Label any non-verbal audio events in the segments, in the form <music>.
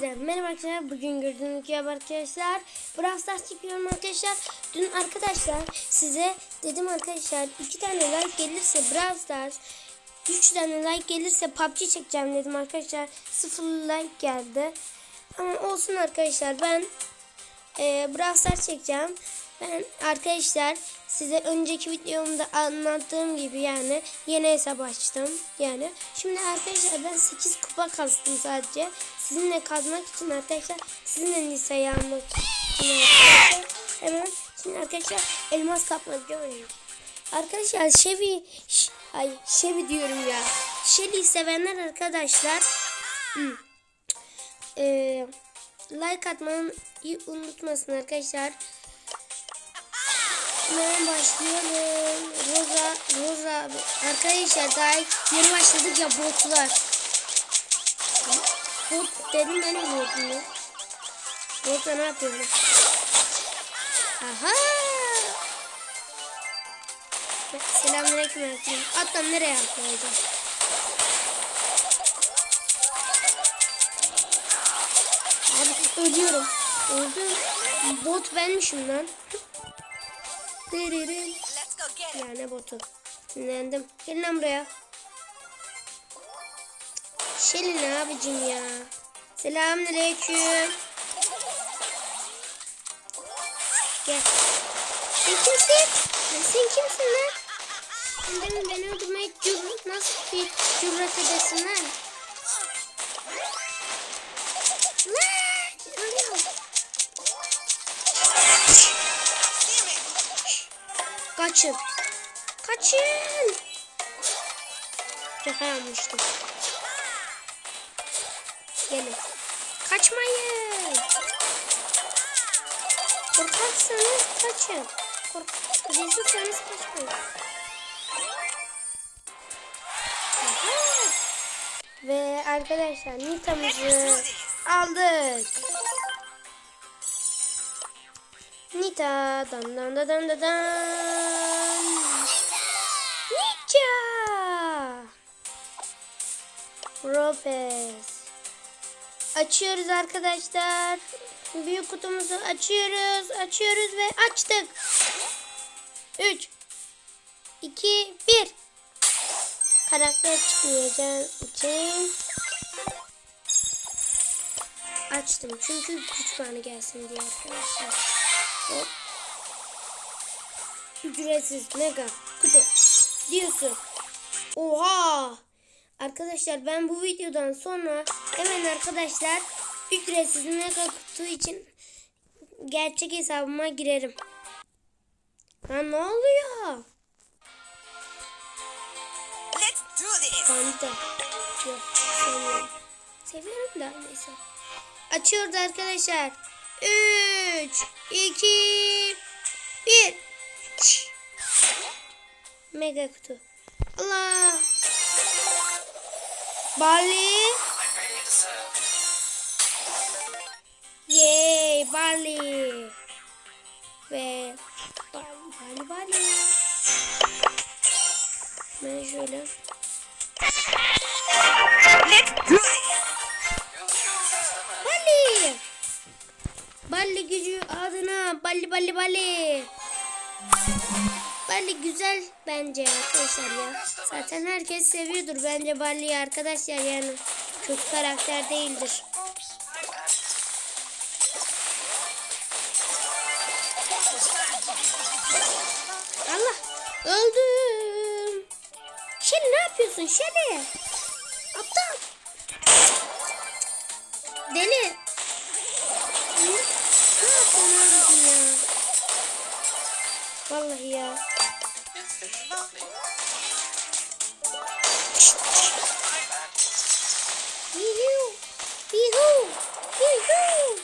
Merhaba arkadaşlar. Bugün gördüğünüz gibi arkadaşlar. Brawl Stars çekiyorum arkadaşlar. Dün arkadaşlar size dedim arkadaşlar iki tane like gelirse Brawl Stars 3 tane like gelirse PUBG çekeceğim dedim arkadaşlar. Sıfır like geldi. Ama olsun arkadaşlar ben e, Brawl Stars çekeceğim. Ben arkadaşlar size önceki videomda anlattığım gibi yani yeni hesap açtım. Yani şimdi arkadaşlar ben 8 kupa kastım sadece. Sizinle kazmak için arkadaşlar sizinle liseyi almak için arkadaşlar. Hemen şimdi arkadaşlar elmas kapmaca oynuyorum. Arkadaşlar Chevy ş- ay Chevy diyorum ya. Shelly sevenler arkadaşlar hmm, like atmayı unutmasın arkadaşlar. Hemen başlıyorum. Roza, Roza. Arkadaşlar daha yeni başladık ya botlar. Bot dedim ben oluyordum ya. Roza ne yapıyorum? Aha. Selamünaleyküm arkadaşlar. Atlam nereye atlayacağım? Abi ölüyorum. Öldüm. Bot benmişim lan. Diririn. Let's go get it. Ya ne botu. Sinirlendim. Gelin lan buraya. Şeli ne abicim ya. Selamünaleyküm. Gel. Sen kimsin? Sen kimsin lan? Sen beni öldürmeye cür nasıl bir cüret edesin? Lan! Kaçın. Kaçın. Şaka yapmıştım. Gelin. Kaçmayın. Korkarsanız kaçın. Kork Korkarsanız kaçmayın. Ve arkadaşlar Nita'mızı aldık. Nita dan dan dan dan dan dan. Ninja. Ropes. Açıyoruz arkadaşlar. Büyük kutumuzu açıyoruz. Açıyoruz ve açtık. 3 2 1 Karakter çıkmayacağım için açtım. Çünkü güç puanı gelsin diye arkadaşlar. Hop. Ücretsiz mega kutu diyorsun. Oha! Arkadaşlar ben bu videodan sonra hemen arkadaşlar ücretsiz mega kutu için gerçek hesabıma girerim. Ha ne oluyor? Let's do this. Panda. Yok. Seviyorum da neyse. Açıyoruz arkadaşlar. 3, 2, Mega kutu. Allah. Barley. Yay Barley. Ve Barley Barley Barley. Ben şöyle. Let's do. Balli. Balli gücü adına balli balli balli. Balli güzel bence arkadaşlar ya. Zaten herkes seviyordur bence Balli'yi arkadaşlar yani. Kötü karakter değildir. Allah öldüm. Şeli ne yapıyorsun Şeli? Aptal. Deli. Yuhu. Yuhu. Yuhu.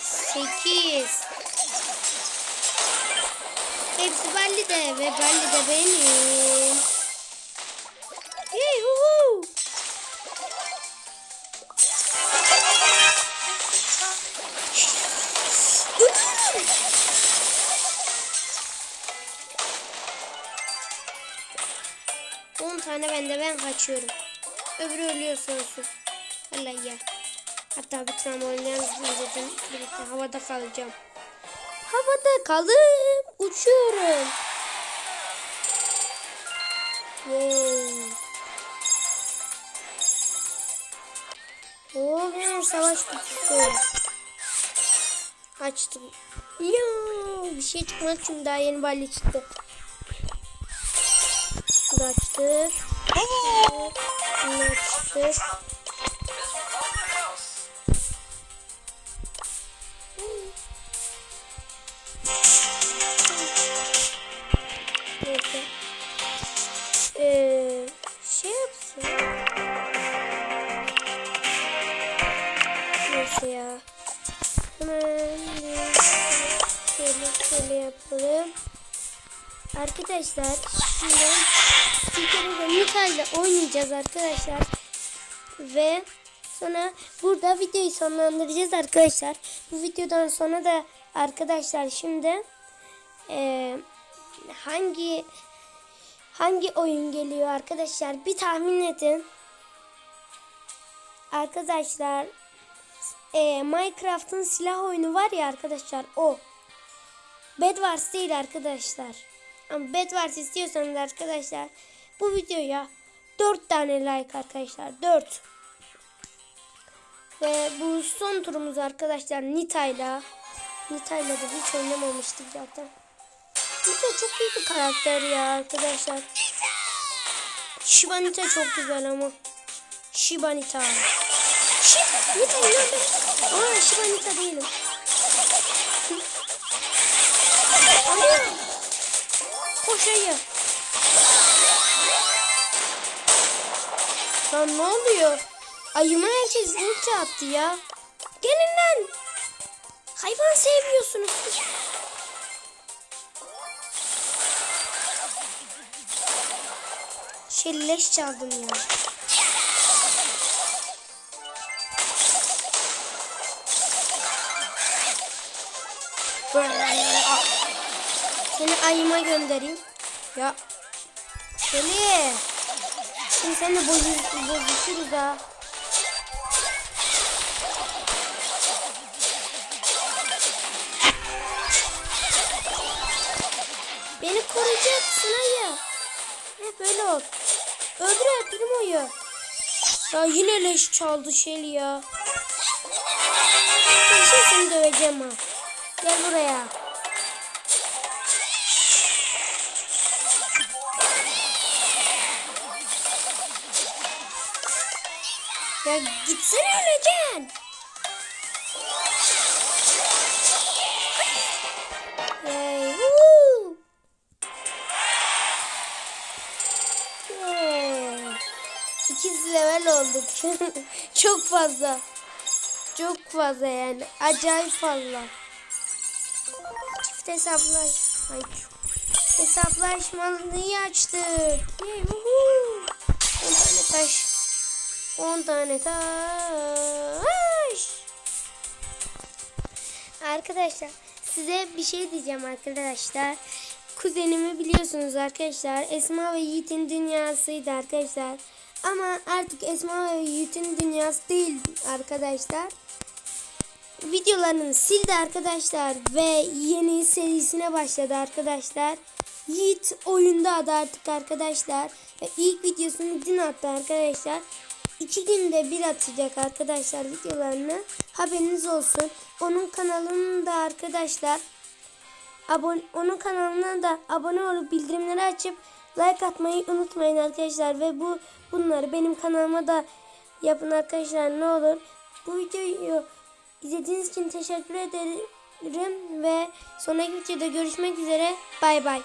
Sekiz. Hepsi Balli de ve Balli de benim. De ben kaçıyorum. Öbürü ölüyorsa olsun. Vallahi ya. Hatta bir trambolinlerimiz dedim. Birlikte havada kalacağım. Havada kalıp uçuyorum. Yay. Oo ben savaş kutusu. Açtım. Ya bir şey çıkmadı çünkü daha yeni balya çıktı. Açtık. Bunu açtık. Neyse. Ee, şey yapsın. Neyse ya. Hemen şöyle şöyle yapalım. Arkadaşlar şimdi bir kere de Mika ile oynayacağız arkadaşlar. Ve sonra burada videoyu sonlandıracağız arkadaşlar. Bu videodan sonra da arkadaşlar şimdi eee, hangi hangi oyun geliyor arkadaşlar bir tahmin edin. Arkadaşlar eee, Minecraft'ın silah oyunu var ya arkadaşlar o. Bed Wars değil arkadaşlar. Ama Bed Wars istiyorsanız arkadaşlar bu videoya 4 tane like arkadaşlar 4. Ve bu son turumuz arkadaşlar Nita'yla. Nita'yla da hiç oynamamıştık zaten. Nita çok iyi bir karakter ya arkadaşlar. Shiba Nita çok güzel ama. Shiba Nita. Shiba Nita inan ben. Aa Shiba Nita değilim. Alo. Koş ayı. Lan ne oluyor? Ayıma herkes ulti attı ya. Gelin lan. Hayvan sevmiyorsunuz. Şelleş çaldım ya. Seni ayıma göndereyim. Ya. Şöyle. Şimdi seninle bozuş, bozuşuruz ha. Beni koruyacaksın ayı. Hep böyle ol. Öldür öldürüm oyu. Ya yine leş çaldı Şeli ya. Ben şimdi seni döveceğim ha. Gel buraya. Ya gitsene öleceksin. Woo. Yeah. İkiz level olduk. <laughs> Çok fazla. Çok fazla yani. Acayip fazla. Çift hesaplaş. Ay, hesaplaşmalıyı açtık. Yay, woohoo. 10 tane taş. 10 tane taş. Arkadaşlar size bir şey diyeceğim arkadaşlar. Kuzenimi biliyorsunuz arkadaşlar. Esma ve Yiğit'in dünyasıydı arkadaşlar. Ama artık Esma ve Yiğit'in dünyası değil arkadaşlar. Videolarını sildi arkadaşlar ve yeni serisine başladı arkadaşlar. Yiğit oyunda adı artık arkadaşlar. Ve ilk videosunu dün attı arkadaşlar. İki günde bir atacak arkadaşlar videolarını. Haberiniz olsun. Onun kanalını da arkadaşlar abone, onun kanalına da abone olup bildirimleri açıp like atmayı unutmayın arkadaşlar ve bu bunları benim kanalıma da yapın arkadaşlar ne olur. Bu videoyu izlediğiniz için teşekkür ederim ve sonraki videoda görüşmek üzere. Bay bay.